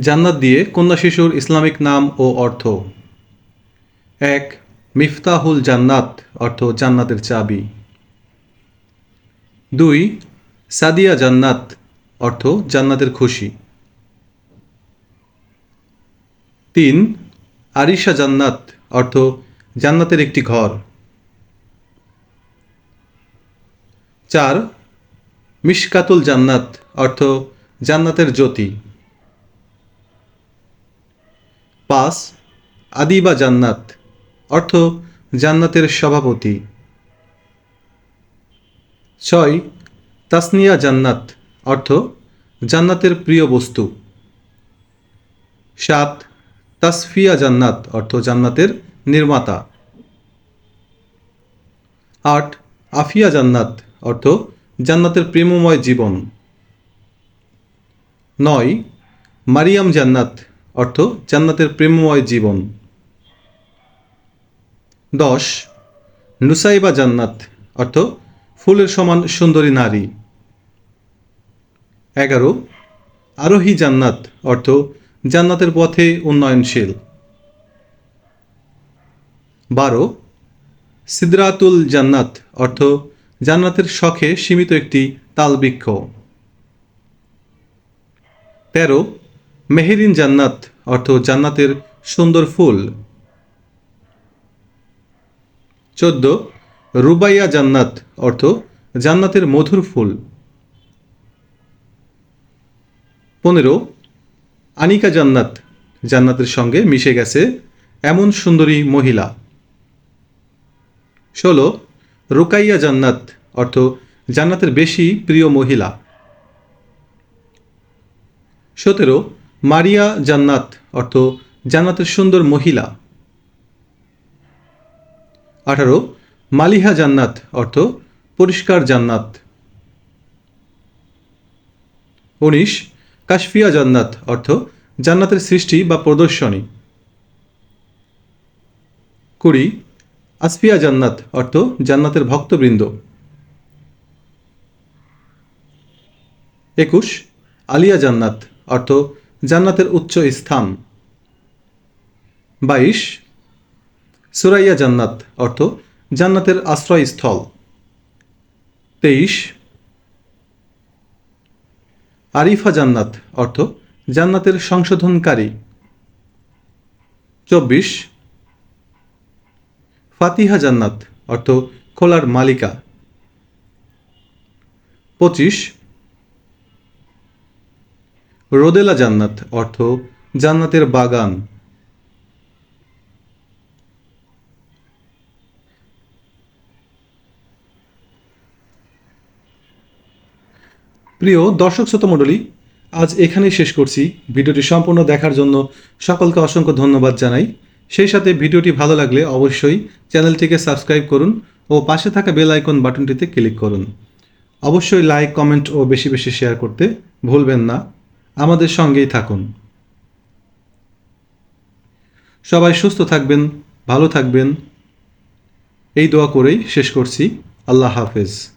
জান্নাত দিয়ে কন্যা শিশুর ইসলামিক নাম ও অর্থ। এক, মিফতাহুল জান্নাত, অর্থ জান্নাতের চাবি। দুই, সাদিয়া জান্নাত, অর্থ জান্নাতের খুশি। তিন, আরিশা জান্নাত, অর্থ জান্নাতের একটি ঘর। চার, মিশকাতুল জান্নাত, অর্থ জান্নাতের জ্যোতি। পাঁচ আদিবা জান্নাত, অর্থ জান্নাতের সভাপতি। ছয়, তাসনিয়া জান্নাত, অর্থ জান্নাতের প্রিয় বস্তু। সাত, তাসফিয়া জান্নাত, অর্থ জান্নাতের নির্মাতা। আট, আফিয়া জান্নাত, অর্থ জান্নাতের প্রেমময় জীবন। নয়, মারিয়াম জান্নাত অর্থ জান্নাতের প্রেমময় জীবন। দশ, নুসাইবা জান্নাত, অর্থ ফুলের সমান সুন্দরী নারী। এগারো, আরোহী জান্নাত, অর্থ জান্নাতের পথে উন্নয়নশীল। বারো, সিদরাতুল জান্নাত, অর্থ জান্নাতের শখে সীমিত একটি তালবৃক্ষ। তেরো মেহেরিন জান্নাত, অর্থ জান্নাতের সুন্দর ফুল। চোদ্দ, রুবাইয়া জান্নাত, অর্থ জান্নাতের মধুর ফুল। পনেরো, আনিকা জান্নাত, জান্নাতের সঙ্গে মিশে গেছে এমন সুন্দরী মহিলা। ষোলো, রুকাইয়া জান্নাত, অর্থ জান্নাতের বেশি প্রিয় মহিলা। সতেরো মারিয়া জান্নাত, অর্থ জান্নাতের সুন্দর মহিলা। আঠারো, মালিহা জান্নাত, অর্থ পরিষ্কার জান্নাত। উনিশ, কাশফিয়া জান্নাত, অর্থ জান্নাতের সৃষ্টি বা প্রদর্শনী। কুড়ি, আসফিয়া জান্নাত, অর্থ জান্নাতের ভক্তবৃন্দ। একুশ, আলিয়া জান্নাত, অর্থ জান্নাতের উচ্চ স্থান। বাইশ, সুরাইয়া জান্নাত অর্থ জান্নাতের আশ্রয়স্থল। তেইশ, আরিফা জান্নাত অর্থ জান্নাতের সংশোধনকারী। চব্বিশ, ফাতিহা জান্নাত অর্থ খোলার মালিকা। পঁচিশ রোদেলা জান্নাত, অর্থ জান্নাতের বাগান। প্রিয় দর্শক শ্রোতমণ্ডলী আজ এখানেই শেষ করছি। ভিডিওটি সম্পূর্ণ দেখার জন্য সকলকে অসংখ্য ধন্যবাদ জানাই। সেই সাথে ভিডিওটি ভালো লাগলে অবশ্যই চ্যানেলটিকে সাবস্ক্রাইব করুন ও পাশে থাকা বেল আইকন বাটনটিতে ক্লিক করুন। অবশ্যই লাইক, কমেন্ট ও বেশি বেশি শেয়ার করতে ভুলবেন না। আমাদের সঙ্গেই থাকুন। সবাই সুস্থ থাকবেন, ভালো থাকবেন। এই দোয়া করেই শেষ করছি। আল্লাহ হাফেজ।